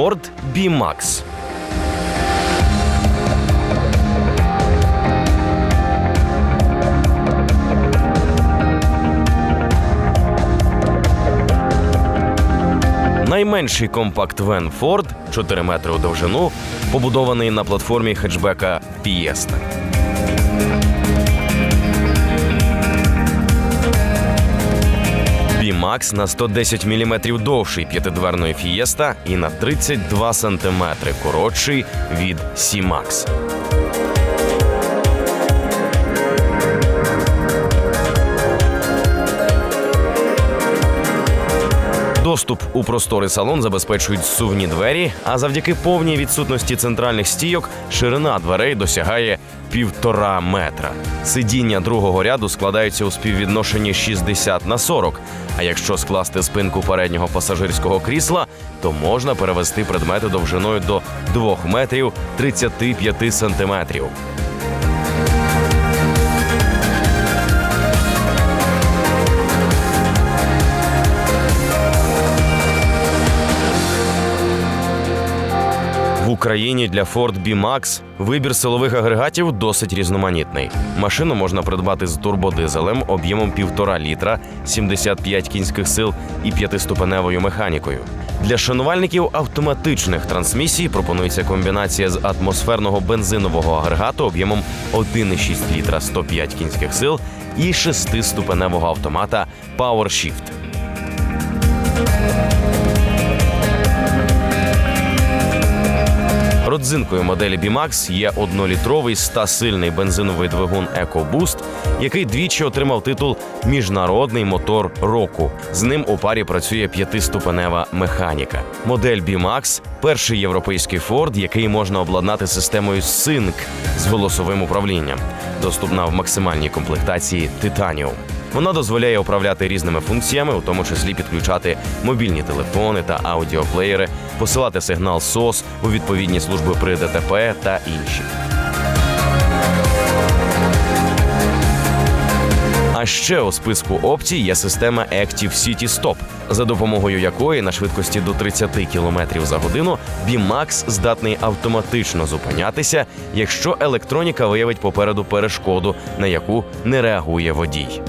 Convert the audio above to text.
B-Max. Найменший компакт-вен Ford 4 метри у довжину, побудований на платформі хетчбека Fiesta. B-Max на 110 мм довший п'ятидверної Fiesta і на 32 см коротший від C-Max. Доступ у просторий салон забезпечують сувні двері, а завдяки повній відсутності центральних стійок ширина дверей досягає півтора метра. Сидіння другого ряду складаються у співвідношенні 60 на 40. А якщо скласти спинку переднього пасажирського крісла, то можна перевести предмети довжиною до 2 метрів 35 сантиметрів. Україні для Ford B-Max вибір силових агрегатів досить різноманітний. Машину можна придбати з турбодизелем об'ємом 1,5 літра, 75 кінських сил і п'ятиступеневою механікою. Для шанувальників автоматичних трансмісій пропонується комбінація з атмосферного бензинового агрегату об'ємом 1,6 літра 105 кінських сил і шестиступеневого автомата PowerShift. Родзинкою моделі B-Max є однолітровий 100-сильний бензиновий двигун EcoBoost, який двічі отримав титул Міжнародний мотор року. З ним у парі працює п'ятиступенева механіка. Модель B-Max – перший європейський Ford, який можна обладнати системою Sync з голосовим управлінням, доступна в максимальній комплектації Titanium. Вона дозволяє управляти різними функціями, у тому числі підключати мобільні телефони та аудіоплеєри, посилати сигнал SOS у відповідні служби при ДТП та інші. А ще у списку опцій є система Active City Stop, за допомогою якої на швидкості до 30 км за годину B-Max здатний автоматично зупинятися, якщо електроніка виявить попереду перешкоду, на яку не реагує водій.